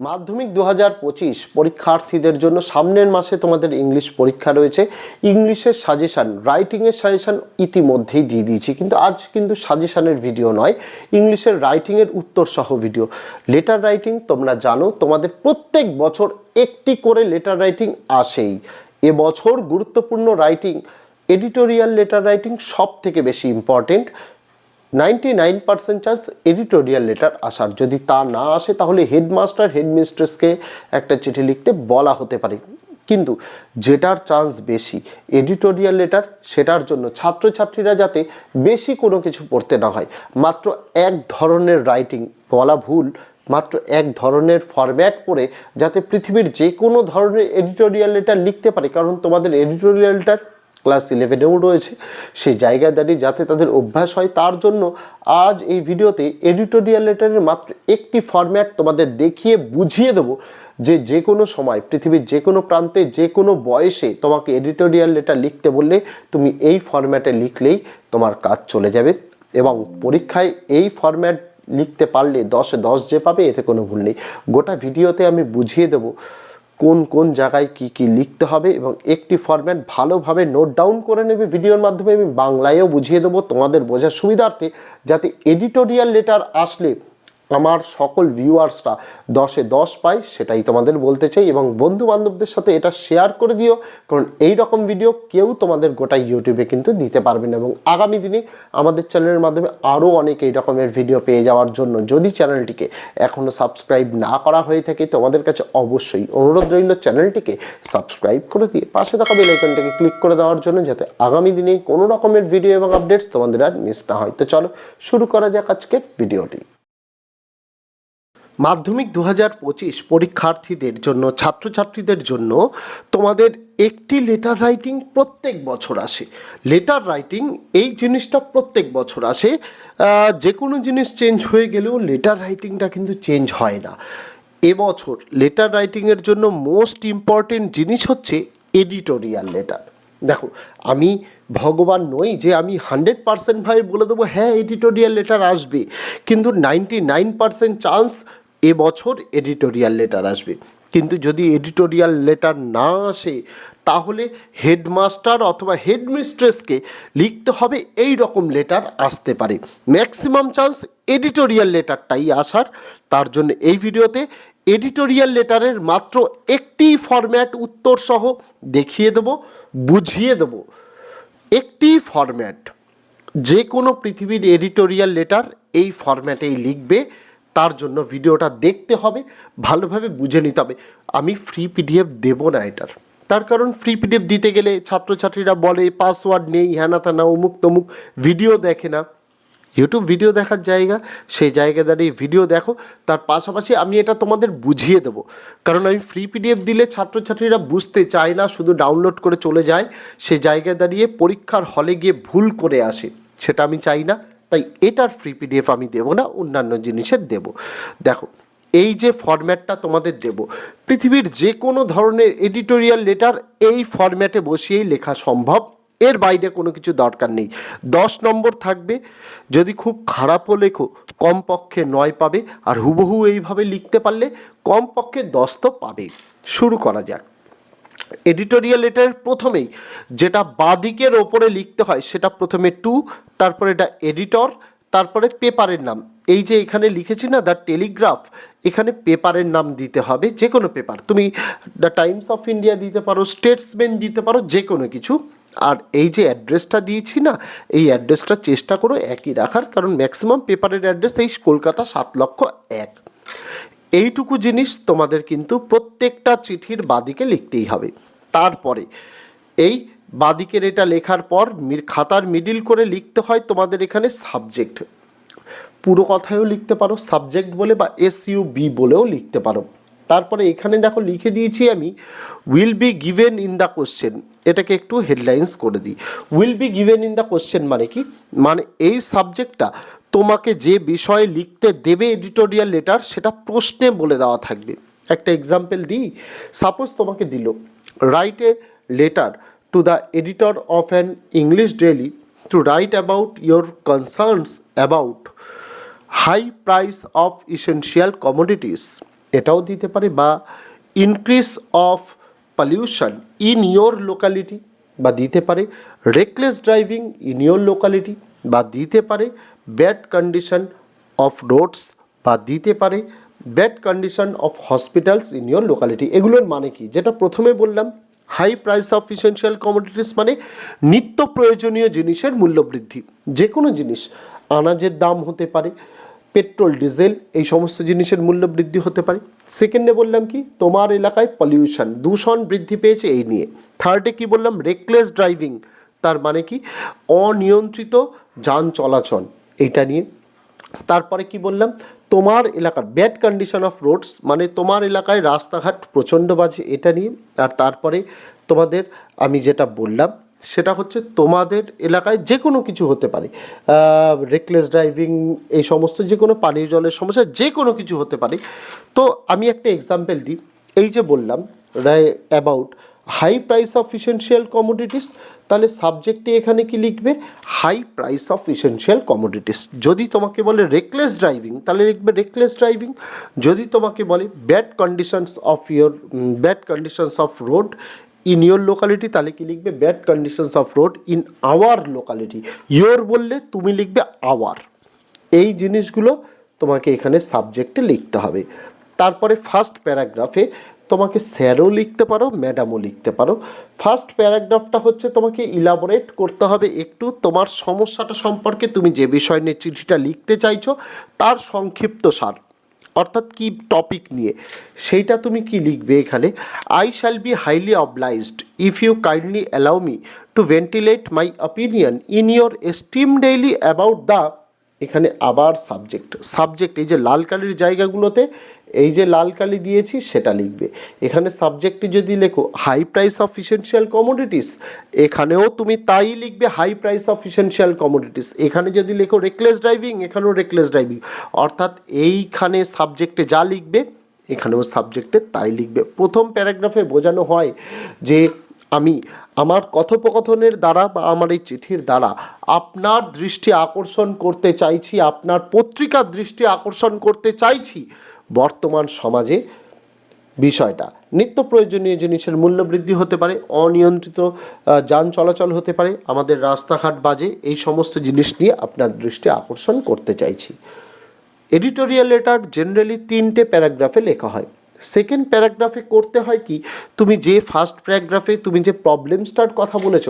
মাধ্যমিক দু পঁচিশ পরীক্ষার্থীদের জন্য সামনের মাসে তোমাদের ইংলিশ পরীক্ষা রয়েছে। ইংলিশের সাজেশান, রাইটিংয়ের সাজেশান ইতিমধ্যেই দিয়ে দিয়েছি। কিন্তু আজ কিন্তু সাজেশানের ভিডিও নয়, ইংলিশের রাইটিংয়ের উত্তর সহ ভিডিও। লেটার রাইটিং তোমরা জানো, তোমাদের প্রত্যেক বছর একটি করে লেটার রাইটিং আসেই। এবছর গুরুত্বপূর্ণ রাইটিং, এডিটোরিয়াল লেটার রাইটিং সব থেকে বেশি important ninety nine percent chance editorial letter আসার। যদি তা না আসে, তাহলে হেডমাস্টার, হেডমিস্ট্রেসকে একটা চিঠি লিখতে বলা হতে পারে। কিন্তু যেটার চান্স বেশি এডিটোরিয়াল লেটার, সেটার জন্য ছাত্রছাত্রীরা যাতে বেশি কোনো কিছু পড়তে না হয়, মাত্র এক ধরনের রাইটিং বলা ভুল, মাত্র এক ধরনের ফরম্যাট পড়ে যাতে পৃথিবীর যে কোনো ধরনের এডিটোরিয়াল লেটার লিখতে পারে। কারণ তোমাদের এডিটোরিয়াল লেটার ক্লাস ইলেভেনেও রয়েছে সেই জায়গায় দাঁড়িয়ে যাতে তাদের অভ্যাস হয়, তার জন্য আজ এই ভিডিওতে এডিটোরিয়াল লেটারের মাত্র একটি ফরম্যাট তোমাদের দেখিয়ে বুঝিয়ে দেবো যে যে কোনো সময় পৃথিবীর যে কোনো প্রান্তে, যে কোনো বয়সে তোমাকে এডিটোরিয়াল লেটার লিখতে বললে তুমি এই ফরম্যাটে লিখলেই তোমার কাজ চলে যাবে এবং পরীক্ষায় এই ফরম্যাট লিখতে পারলে দশে দশ যে পাবে, এতে কোনো ভুল নেই। গোটা ভিডিওতে আমি বুঝিয়ে দেবো কোন কোন জায়গায় কি কি লিখতে হবে এবং একটি ফরম্যাট ভালোভাবে নোট ডাউন করে নেবে ভিডিওর মাধ্যমে, আমি বাংলায়ও বুঝিয়ে দেবো তোমাদের বোঝার সুবিধার্থে, যাতে এডিটোরিয়াল লেটার আসলে আমার সকল ভিউয়ার্সরা দশে দশ পায় সেটাই তোমাদের বলতে চাই এবং বন্ধু বান্ধবদের সাথে এটা শেয়ার করে দিও, কারণ এই রকম ভিডিও কেউ তোমাদের গোটা ইউটিউবে কিন্তু দিতে পারবে না এবং আগামী দিনে আমাদের চ্যানেলের মাধ্যমে আরও অনেক এই রকমের ভিডিও পেয়ে যাওয়ার জন্য যদি চ্যানেলটিকে এখনও সাবস্ক্রাইব না করা হয়ে থাকে, তোমাদের কাছে অবশ্যই অনুরোধ রইল চ্যানেলটিকে সাবস্ক্রাইব করে দিয়ে পাশে থাকা বেল আইকনটাকে ক্লিক করে দেওয়ার জন্য যাতে আগামী দিনে কোনো রকমের ভিডিও এবং আপডেটস তোমাদের আর মিস না হয়। তো চলো, শুরু করা যাক আজকের ভিডিওটি মাধ্যমিক দু পঁচিশ পরীক্ষার্থীদের জন্য, ছাত্রছাত্রীদের জন্য তোমাদের একটি লেটার রাইটিং প্রত্যেক বছর আসে। লেটার রাইটিং এই জিনিসটা প্রত্যেক বছর আসে। যে কোনো জিনিস চেঞ্জ হয়ে গেলেও লেটার রাইটিংটা কিন্তু চেঞ্জ হয় না। এবছর লেটার রাইটিংয়ের জন্য মোস্ট ইম্পর্টেন্ট জিনিস হচ্ছে এডিটোরিয়াল লেটার দেখো, আমি ভগবান নই যে আমি হান্ড্রেড পার্সেন্ট ভাই বলে দেবো হ্যাঁ এডিটোরিয়াল লেটার আসবে। কিন্তু নাইনটি নাইন পার্সেন্ট চান্স এবছর এডিটোরিয়াল লেটার আসবে। কিন্তু যদি এডিটোরিয়াল লেটার না আসে, তাহলে হেডমাস্টার অথবা হেডমিস্ট্রেসকে লিখতে হবে এই রকম লেটার আসতে পারে। ম্যাক্সিমাম চান্স এডিটোরিয়াল লেটারটাই আসার। তার জন্য এই ভিডিওতে এডিটোরিয়াল লেটারের মাত্র একটি ফরম্যাট উত্তর সহ দেখিয়ে দেবো, বুঝিয়ে দেবো। একটি ফরম্যাট যে কোনো পৃথিবীর এডিটোরিয়াল লেটার এই ফরম্যাটেই লিখবে। তার জন্য ভিডিওটা দেখতে হবে, ভালোভাবে বুঝে নিতে হবে। আমি ফ্রি পিডিএফ দেবো না এটার। তার কারণ ফ্রি পিডিএফ দিতে গেলে ছাত্রছাত্রীরা বলে পাসওয়ার্ড নেই হ্যানা ত্যানা অমুক তমুক ভিডিও দেখে না। ইউটিউব ভিডিও দেখার জায়গা, সেই জায়গা দাঁড়িয়ে ভিডিও দেখো। তার পাশাপাশি আমি এটা তোমাদের বুঝিয়ে দেবো। কারণ আমি ফ্রি পিডিএফ দিলে ছাত্রছাত্রীরা বুঝতে চায় না, শুধু ডাউনলোড করে চলে যায়। সেই জায়গায় দাঁড়িয়ে পরীক্ষার হলে গিয়ে ভুল করে আসে, সেটা আমি চাই না। তাই এটার ফ্রি পিডিএফ আমি দেবো না, অন্যান্য জিনিসের দেবো। দেখো, এই যে ফরম্যাটটা তোমাদের দেব, পৃথিবীর যে কোনো ধরনের এডিটোরিয়াল লেটার এই ফরম্যাটে বসিয়েই লেখা সম্ভব। এর বাইরে কোনো কিছু দরকার নেই। দশ নম্বর থাকবে, যদি খুব খারাপও লেখো, কমপক্ষে নয় পাবে, আর হুবহু এইভাবে লিখতে পারলে কমপক্ষে দশ তো পাবে শুরু করা যাক। এডিটোরিয়াল লেটারের প্রথমেই যেটা বাদিকের ওপরে লিখতে হয় সেটা প্রথমে টু, তারপরে এটা এডিটর তারপরে পেপারের নাম। এই যে এখানে লিখেছি না দ্য টেলিগ্রাফ এখানে পেপারের নাম দিতে হবে যে কোনো পেপার তুমি দ্য টাইমস অফ ইন্ডিয়া দিতে পারো স্টেটসম্যান দিতে পারো যে কোনো কিছু। আর এই যে অ্যাড্রেসটা দিয়েছি না, এই অ্যাড্রেসটা চেষ্টা করো একই রাখার, কারণ ম্যাক্সিমাম পেপারের অ্যাড্রেস এই কলকাতা সাত লক্ষ এক। এইটুকু জিনিস তোমাদের কিন্তু প্রত্যেকটা চিঠির বাদিকে লিখতেই হবে। তারপরে এই বাদিকের এটা লেখার পর খাতার মিডিল করে লিখতে হয় তোমাদের এখানে সাবজেক্ট পুরো কথায়ও লিখতে পারো সাবজেক্ট বলে বা এস ইউ বি বলেও লিখতে পারো। তারপরে এখানে দেখো লিখে দিয়েছি আমি will be given in the question এটাকে একটু হেডলাইন্স করে দিই। Will be given in the question মানে কি? মানে এই সাবজেক্টটা তোমাকে যে বিষয়ে লিখতে দেবে এডিটোরিয়াল লেটার সেটা প্রশ্নে বলে দেওয়া থাকবে। একটা এক্সাম্পল দিই। সাপোজ তোমাকে দিল write a letter to the editor of an English daily to write about your concerns about high price of essential commodities এটাও দিতে পারে বা increase of pollution in your locality বা দিতে পারে reckless driving in your locality বা দিতে পারে ব্যাড কন্ডিশন অফ রোডস বা দিতে পারে bad condition of hospitals in your locality এগুলোর মানে কি? যেটা প্রথমে বললাম high price of essential commodities মানে নিত্য প্রয়োজনীয় জিনিসের মূল্য বৃদ্ধি যে কোনো জিনিস, আনাজের দাম হতে পারে পেট্রোল ডিজেল এই সমস্ত জিনিসের মূল্য বৃদ্ধি হতে পারে। সেকেন্ডে বললাম কি, তোমার এলাকায় পলিউশন দূষণ বৃদ্ধি পেয়েছে এই নিয়ে। থার্ডে কি বললাম রেকলেস ড্রাইভিং তার মানে কি, অনিয়ন্ত্রিত যান চলাচল, এইটা নিয়ে। তারপরে কি বললাম? তোমার এলাকার ব্যাড কন্ডিশন অফ রোডস মানে তোমার এলাকায় রাস্তাঘাট প্রচণ্ড বাজে, এটা নিয়ে। আর তারপরে তোমাদের আমি যেটা বললাম, সেটা হচ্ছে তোমাদের এলাকায় যে কোনো কিছু হতে পারে। রেকলেস ড্রাইভিং এই সমস্ত যে কোনো পানীয় জলের সমস্যা যে কোনো কিছু হতে পারে। তো আমি একটা এক্সাম্পল দিই। এই যে বললাম write about high price of essential commodities তাহলে সাবজেক্টে এখানে কি লিখবে? High price of essential commodities যদি তোমাকে বলে রেকলেস ড্রাইভিং তাহলে লিখবে রেকলেস ড্রাইভিং যদি তোমাকে বলে bad conditions of your bad conditions of road in your locality তাহলে কি লিখবে? Bad conditions of road in our locality your বললে তুমি লিখবে আওয়ার এই জিনিসগুলো তোমাকে এখানে সাবজেক্টে লিখতে হবে। তারপরে ফার্স্ট প্যারাগ্রাফে তোমাকে স্যারও লিখতে পারো, ম্যাডামও লিখতে পারো। ফার্স্ট প্যারাগ্রাফটা হচ্ছে তোমাকে ইলাবোরেট করতে হবে একটু। তোমার সমস্যাটা সম্পর্কে তুমি যে বিষয় নিয়ে চিঠিটা লিখতে চাইছো, তার সংক্ষিপ্ত সার। অর্থাৎ কি টপিক নিয়ে। সেইটা তুমি কি লিখবে এখানে? I shall be highly obliged if you kindly allow me to ventilate my opinion in your esteem daily about the এখানে আবার সাবজেক্ট সাবজেক্ট এই যে লাল কালির জায়গাগুলোতে এই যে লাল কালি দিয়েছি, সেটা লিখবে। এখানে সাবজেক্টে যদি লেখো high price of essential commodities এখানেও তুমি তাই লিখবে high price of essential commodities এখানে যদি লেখো রেকলেস ড্রাইভিং এখানেও রেকলেস ড্রাইভিং অর্থাৎ এইখানে সাবজেক্টে যা লিখবে, এখানেও সাবজেক্টে তাই লিখবে। প্রথম প্যারাগ্রাফে বোঝানো হয় যে আমি আমার কথোপকথনের দ্বারা বা আমার এই চিঠির দ্বারা আপনার দৃষ্টি আকর্ষণ করতে চাইছি, আপনার পত্রিকার দৃষ্টি আকর্ষণ করতে চাইছি বর্তমান সমাজে বিষয়টা। নিত্য প্রয়োজনীয় জিনিসের মূল্য বৃদ্ধি হতে পারে, অনিয়ন্ত্রিত যান চলাচল হতে পারে, আমাদের রাস্তাঘাট বাজে, এই সমস্ত জিনিস নিয়ে আপনার দৃষ্টি আকর্ষণ করতে চাইছি। এডিটোরিয়াল লেটার জেনারেলি তিনটে প্যারাগ্রাফে লেখা হয়। সেকেন্ড প্যারাগ্রাফে করতে হয় কি, তুমি যে ফার্স্ট প্যারাগ্রাফে তুমি যে প্রবলেমসটার কথা বলেছ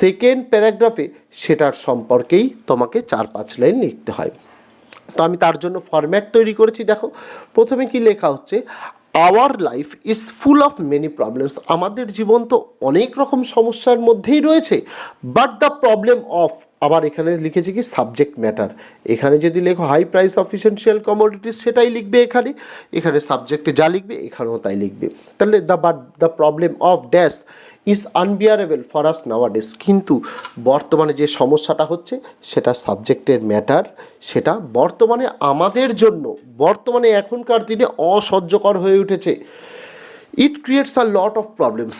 সেকেন্ড প্যারাগ্রাফে সেটার সম্পর্কেই তোমাকে চার পাঁচ লাইন লিখতে হয়। তো আমি তার জন্য ফরম্যাট তৈরি করেছি। দেখো, প্রথমে কি লেখা হচ্ছে our life is full of many problems আমাদের জীবন তো অনেক রকম সমস্যার মধ্যেই রয়েছে বাট দ্য প্রবলেম অফ আবার এখানে লিখেছি কি সাবজেক্ট ম্যাটার এখানে যদি লেখো high price of essential commodities সেটাই লিখবে এখানে। এখানে সাবজেক্টে যা লিখবে, এখানেও তাই লিখবে। তাহলে the but the problem of dash is unbearable for us nowadays কিন্তু বর্তমানে যে সমস্যাটা হচ্ছে, সেটা সাবজেক্টের ম্যাটার সেটা বর্তমানে আমাদের জন্য, বর্তমানে এখনকার দিনে অসহ্যকর হয়ে উঠেছে। It creates a lot of problems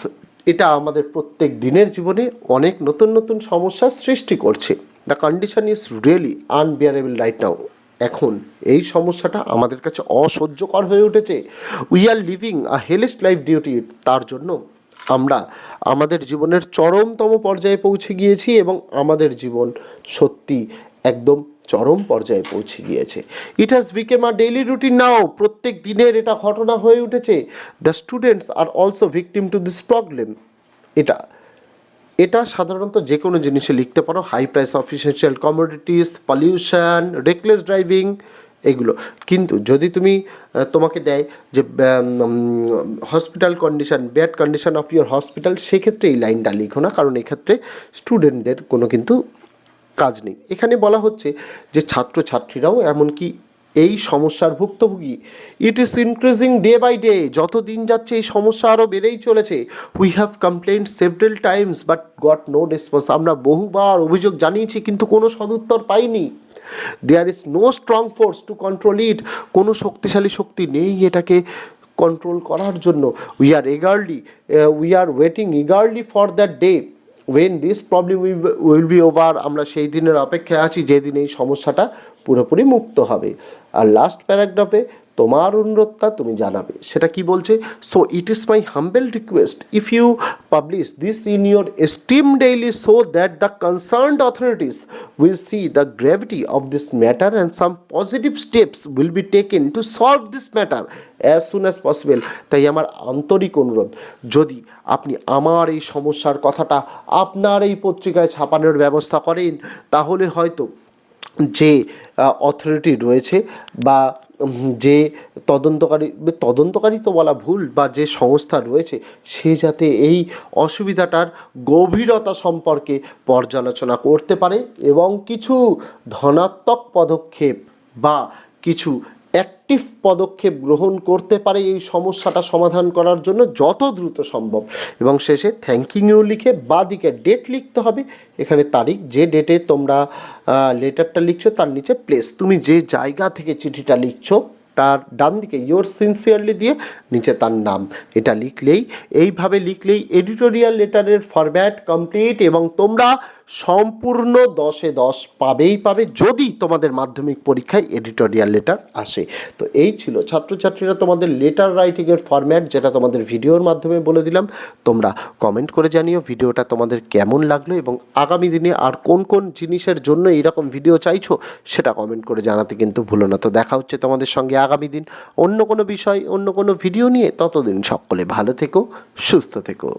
এটা আমাদের প্রত্যেক দিনের জীবনে অনেক নতুন নতুন সমস্যার সৃষ্টি করছে। The condition is really unbearable right now এখন এই সমস্যাটা আমাদের কাছে অসহ্যকর হয়ে উঠেছে। We are living a hellish life due to তার জন্য আমরা আমাদের জীবনের চরমতম পর্যায়ে পৌঁছে গিয়েছি এবং আমাদের জীবন সত্যি একদম চরম পর্যায়ে পৌঁছে গিয়েছে। It has become a daily routine now প্রত্যেক দিনের এটা ঘটনা হয়ে উঠেছে। The students are also victim to this problem এটা এটা সাধারণত যে কোনো জিনিসে লিখতে পারো। High price of essential commodities pollution reckless driving এগুলো। কিন্তু যদি তুমি তোমাকে দেয় যে hospital condition bad condition of your hospital সেক্ষেত্রে এই লাইনটা লিখো না। কারণ এক্ষেত্রে স্টুডেন্টদের কোনো কিন্তু কাজ নেই। এখানে বলা হচ্ছে যে ছাত্রছাত্রীরাও এমনকি এই সমস্যার ভুক্তভোগী it is increasing day by day যত দিন যাচ্ছে এই সমস্যা আরও বেড়েই চলেছে। We have complain several times but got no response আমরা বহুবার অভিযোগ জানিয়েছি, কিন্তু কোনো সদুত্তর পাইনি। There is no strong force to control it কোনো শক্তিশালী শক্তি নেই এটাকে কন্ট্রোল করার জন্য। We are eagerly we are waiting eagerly for that day when this problem will be over আমরা সেই দিনের অপেক্ষায় আছি, যেদিন এই সমস্যাটা পুরোপুরি মুক্ত হবে। আর লাস্ট প্যারাগ্রাফে তোমার অনুরোধটা তুমি জানাবে। সেটা কি বলছে? So it is my humble request if you publish this in your esteem daily so that the concerned authorities will see the gravity of this matter and some positive steps will be taken to solve this matter as soon as possible তাই আমার আন্তরিক অনুরোধ, যদি আপনি আমার এই সমস্যার কথাটা আপনার এই পত্রিকায় ছাপানোর ব্যবস্থা করেন, তাহলে হয়তো যে অথরিটি রয়েছে বা যে তদন্তকারী তদন্তকারী তো বলা ভুল বা যে সংস্থা রয়েছে, সে যাতে এই অসুবিধাটার গভীরতা সম্পর্কে পর্যালোচনা করতে পারে এবং কিছু ধনাত্মক পদক্ষেপ বা কিছু অ্যাক্টিভ পদক্ষেপ গ্রহণ করতে পারে এই সমস্যাটা সমাধান করার জন্য যত দ্রুত সম্ভব। এবং শেষে থ্যাংকিং ইউ লিখে বা দিকে ডেট লিখতে হবে। এখানে তারিখ, যে ডেটে তোমরা লেটারটা লিখছো তার নিচে প্লেস তুমি যে জায়গা থেকে চিঠিটা লিখছো তার ডান দিকে ইয়োর সিনসিয়ারলি দিয়ে নিচে তার নাম। এটা লিখলেই, এইভাবে লিখলেই এডিটোরিয়াল লেটারের ফরম্যাট কমপ্লিট এবং তোমরা সম্পূর্ণ দশে দশ পাবেই পাবে যদি তোমাদের মাধ্যমিক পরীক্ষায় এডিটোরিয়াল লেটার আসে। তো এই ছিল ছাত্রছাত্রীরা তোমাদের লেটার রাইটিংয়ের ফরম্যাট যেটা তোমাদের ভিডিওর মাধ্যমে বলে দিলাম। তোমরা কমেন্ট করে জানিও ভিডিওটা তোমাদের কেমন লাগল এবং আগামী দিনে আর কোন কোন জিনিসের জন্য এইরকম ভিডিও চাইছো সেটা কমেন্ট করে জানাতে কিন্তু ভুলো না। তো দেখা হচ্ছে তোমাদের সঙ্গে আগামী দিন অন্য কোনো বিষয়, অন্য কোনো ভিডিও নিয়ে। ততদিন সকলে ভালো থেকো, সুস্থ থেকো।